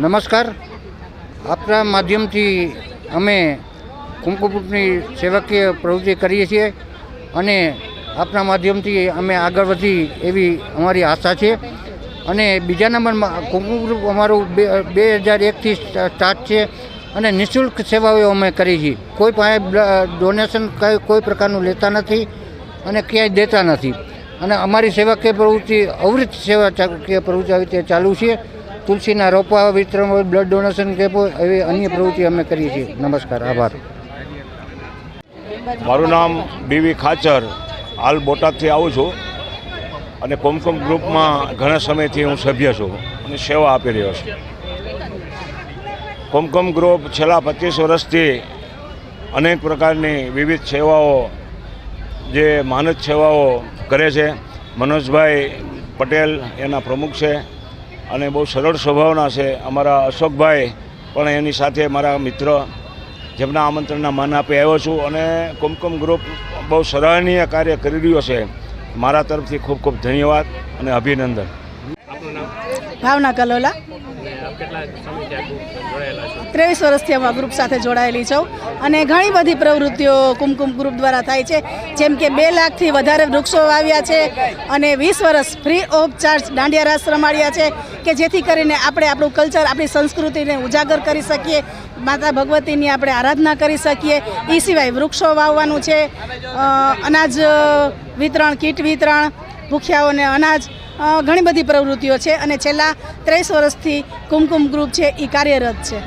નમસ્કાર. આપણા માધ્યમથી અમે કુમકુમની સેવકીય પ્રવૃત્તિ કરીએ છીએ અને આપણા માધ્યમથી અમે આગળ વધી એવી અમારી આશા છે. અને બીજા નંબરમાં કુમકુમ ગ્રુપ અમારું બે બે હજાર એકથી સ્ટાર્ટ છે અને નિઃશુલ્ક સેવાઓ અમે કરી છીએ. કોઈ પાસે ડોનેશન કઈ, કોઈ પ્રકારનું લેતા નથી અને ક્યાંય દેતા નથી. અને અમારી સેવાકીય પ્રવૃત્તિ અવૃત સેવા પ્રવૃત્તિ આવી રીતે ચાલુ છે. તુલસીના રોપા વિતરણ હોય બ્લડ ડોનેશન કેમ્પ એવી અન્ય પ્રવૃત્તિ અમે કરીએ છીએ. નમસ્કાર, આભાર. મારું નામ બીવી ખાચર, હાલ બોટાદથી આવું છું અને કોમકોમ ગ્રુપમાં ઘણા સમયથી હું સભ્ય છું અને સેવા આપી રહ્યો છું. કોમકોમ ગ્રુપ છેલ્લા પચીસ વર્ષથી અનેક પ્રકારની વિવિધ સેવાઓ, જે માનદ સેવાઓ કરે છે. મનોજભાઈ પટેલ એના પ્રમુખ છે. અને બહુ સરળ સ્વભાવના છે. અમારા અશોકભાઈ પણ એની સાથે મારા મિત્ર, જેમના આમંત્રણના માન આપી આવ્યો છું અને કુમકુમ ગ્રુપ બહુ સરાહનીય કાર્ય કરી રહ્યો છે. મારા તરફથી ખૂબ ખૂબ ધન્યવાદ અને અભિનંદન. ભાવના કલોલા. ત્રેવીસ વર્ષથી અમે આ ગ્રુપ સાથે જોડાયેલી છું. અને ઘણી બધી પ્રવૃત્તિઓ કુમકુમ ગ્રુપ દ્વારા થાય છે. જેમ કે બે લાખથી વધારે વૃક્ષો વાવ્યા છે અને વીસ વર્ષ free of charge dandiya raas રમાડ્યા છે કે જેથી કરીને આપણે આપણું કલ્ચર આપણી સંસ્કૃતિને ઉજાગર કરી શકીએ. માતા ભગવતીની આપણે આરાધના કરી શકીએ. એ સિવાય વૃક્ષો વાવવાનું છે. અનાજ વિતરણ, કીટ વિતરણ, ભૂખ્યાઓને અનાજ ઘણી બધી પ્રવૃત્તિઓ છે અને છેલ્લા ત્રેસ વર્ષથી કુમકુમ ગ્રુપ છે એ કાર્યરત છે.